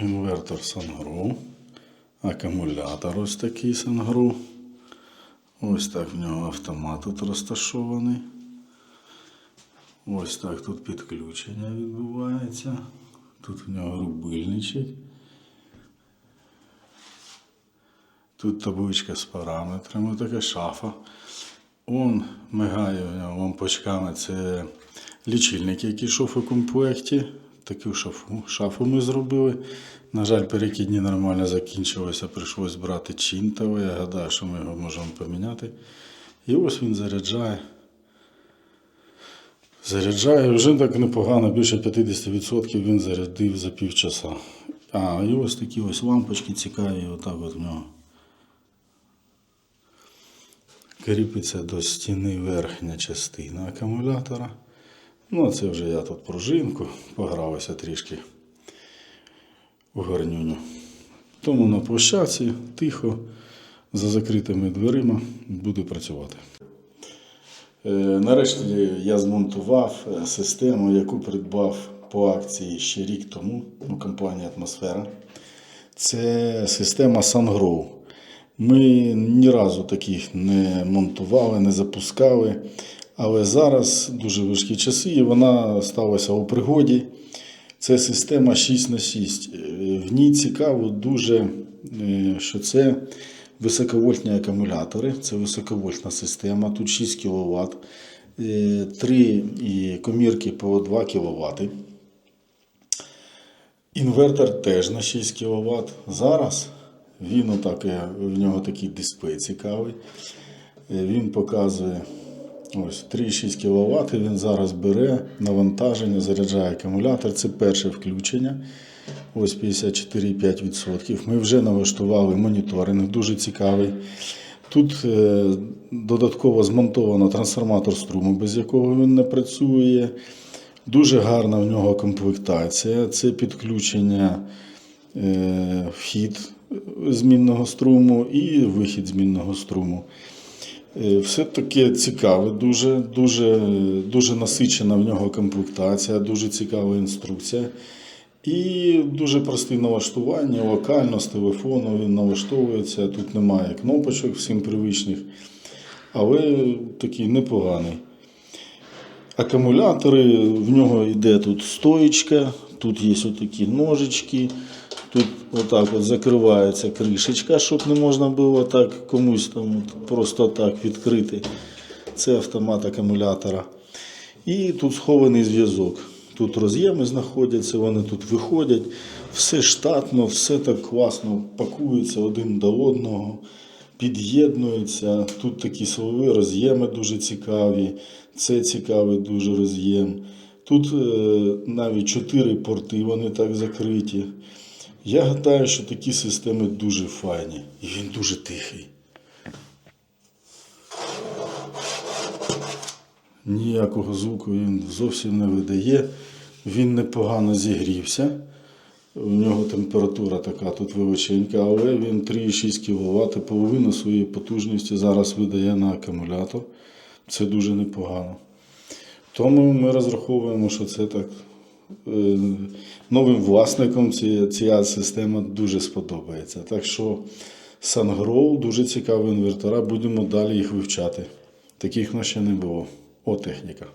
Інвертор Сангру. Акумулятор ось такий Сангру. Ось так в нього автомат тут розташований. Ось так тут підключення відбувається. Тут в нього рубильничок. Тут табличка з параметрами, така шафа. Он мигає в нього лампочками. Це лічильник, який йшов у комплекті. Таку шафу, шафу ми зробили. На жаль, перекидні нормально закінчилися, прийшлось брати чинтове. Я гадаю, що ми його можемо поміняти. І ось він заряджає. Заряджає вже так непогано, більше 50% він зарядив за півчаса. А, і ось такі ось лампочки цікаві, отак от в нього. Кріпиться до стіни верхня частина акумулятора. Ну, а це вже я тут пружинку погрався трішки у гарнюню. Тому на площадці тихо, за закритими дверима буду працювати. Е, Нарешті я змонтував е, систему, яку придбав по акції ще рік тому у компанії Атмосфера. Це система SunGrow. Ми ні разу таких не монтували, не запускали. Але зараз дуже важкі часи, і вона сталася у пригоді. Це система 6 на 6 В ній цікаво дуже, е, що це високовольтні акумулятори, це високовольтна система, тут 6 кВт, 3 комірки по 2 кВт. Інвертор теж на 6 кВт. Зараз він отак, е, в нього такий дисплей цікавий. Е, Він показує ось 3,6 кВт. Він зараз бере навантаження, заряджає акумулятор. Це перше включення. Ось 54,5%. Ми вже налаштували моніторинг, дуже цікавий. Тут е, додатково змонтовано трансформатор струму, без якого він не працює. Дуже гарна в нього комплектація. Це підключення е, вхід змінного струму і вихід змінного струму. Е, Все таке цікаве, дуже, дуже, дуже насичена в нього комплектація, дуже цікава інструкція. І дуже прості налаштування, локально з телефону він налаштовується. Тут немає кнопочок всім привичних, але такий непоганий. Акумулятори, в нього йде тут стоїчка, тут є отакі ножички, отак от закривається кришечка, щоб не можна було так комусь там просто так відкрити. Це автомат акумулятора. І тут схований зв'язок. Тут роз'єми знаходяться, вони тут виходять. Все штатно, все так класно пакується один до одного, під'єднується. Тут такі силові роз'єми дуже цікаві. Це цікавий дуже роз'єм. Тут е, навіть чотири порти вони так закриті. Я гадаю, що такі системи дуже файні і він дуже тихий. Ніякого звуку він зовсім не видає. Він непогано зігрівся. У нього температура така тут величенька, але він 3,6 кВт, половину своєї потужності зараз видає на акумулятор. Це дуже непогано. Тому ми розраховуємо, що це так. Е, Новим власникам ця, ця система дуже сподобається. Так що SunGrow дуже цікаві інвертора, будемо далі їх вивчати. Таких в нас ще не було. О, техніка.